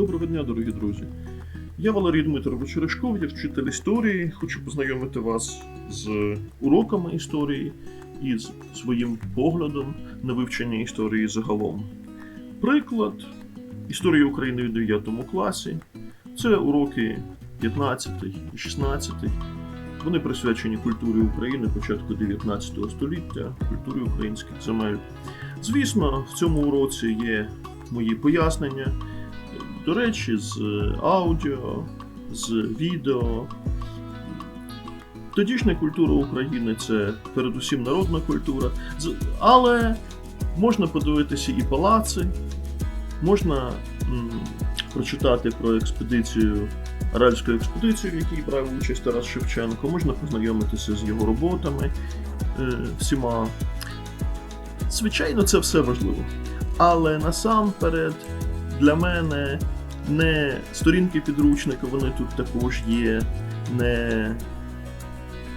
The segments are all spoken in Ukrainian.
Доброго дня, дорогі друзі. Я Валерій Дмитрович Решков, я вчитель історії. Хочу познайомити вас з уроками історії і з своїм поглядом на вивчення історії загалом. Приклад історії України в 9 класі це уроки 15 і 16. Вони присвячені культурі України початку 19 століття, культурі українських земель. Звісно, в цьому уроці є мої пояснення. До речі, з аудіо, з відео. Тодішня культура України це передусім народна культура, але можна подивитися і палаци, можна м, прочитати про експедицію, аральську експедицію, в якій брав участь Тарас Шевченко, можна познайомитися з його роботами е, всіма. Звичайно, це все важливо. Але насамперед для мене не сторінки підручника, вони тут також є, не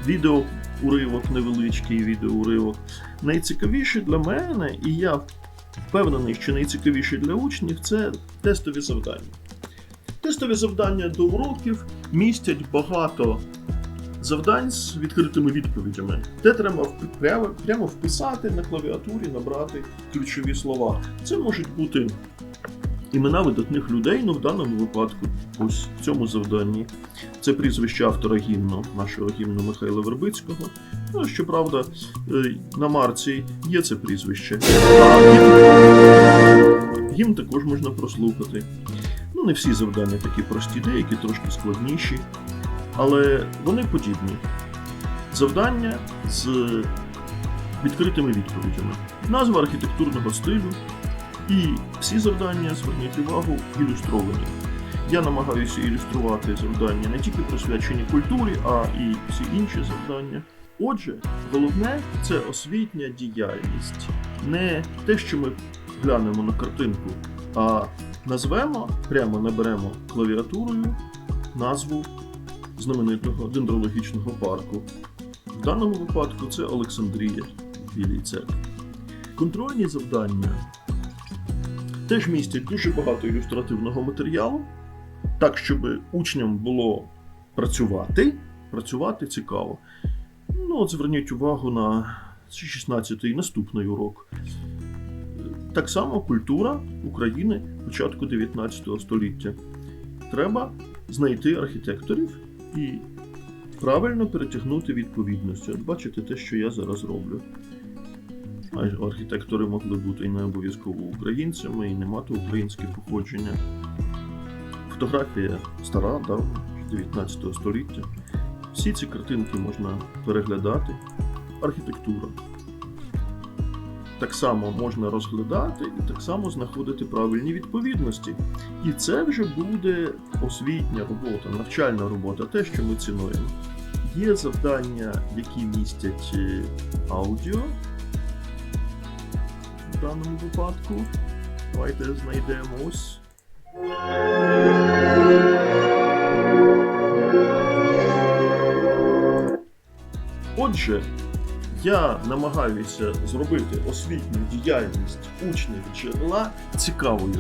відеоуривок, невеличкий відеоуривок. Найцікавіше для мене, і я впевнений, що найцікавіше для учнів це тестові завдання. Тестові завдання до уроків містять багато завдань з відкритими відповідями, де треба прямо вписати на клавіатурі, набрати ключові слова. Це можуть бути імена видатних людей, ну в даному випадку, ось в цьому завданні. Це прізвище автора гімну, нашого гімну Михайла Вербицького. Ну, щоправда, е, на марці є це прізвище. Гімн також можна прослухати. Ну, не всі завдання такі прості, деякі трошки складніші, але вони подібні. Завдання з відкритими відповідями. Назва архітектурного стилю, і всі завдання, зверніть увагу, ілюстровані. Я намагаюся ілюструвати завдання не тільки присвячені культурі, а і всі інші завдання. Отже, головне це освітня діяльність. Не те, що ми глянемо на картинку, а назвемо, прямо наберемо клавіатурою назву знаменитого дендрологічного парку. В даному випадку це Олександрія в Білій церкві. Контрольні завдання теж містять дуже багато ілюстративного матеріалу, так, щоб учням було працювати, працювати цікаво. Ну, от зверніть увагу на 16-й наступний урок. Так само культура України початку 19 століття. Треба знайти архітекторів і правильно перетягнути відповідності. От бачите те, що я зараз роблю. Архітектори могли бути і не обов'язково українцями, і не мати українське походження. Фотографія стара, давня, 19 століття. Всі ці картинки можна переглядати. Архітектура. Так само можна розглядати і так само знаходити правильні відповідності. І це вже буде освітня робота, навчальна робота, те, що ми цінуємо. Є завдання, які містять е, аудіо, даному випадку. Давайте знайдемо. Отже, я намагаюся зробити освітню діяльність учнів джерела цікавою.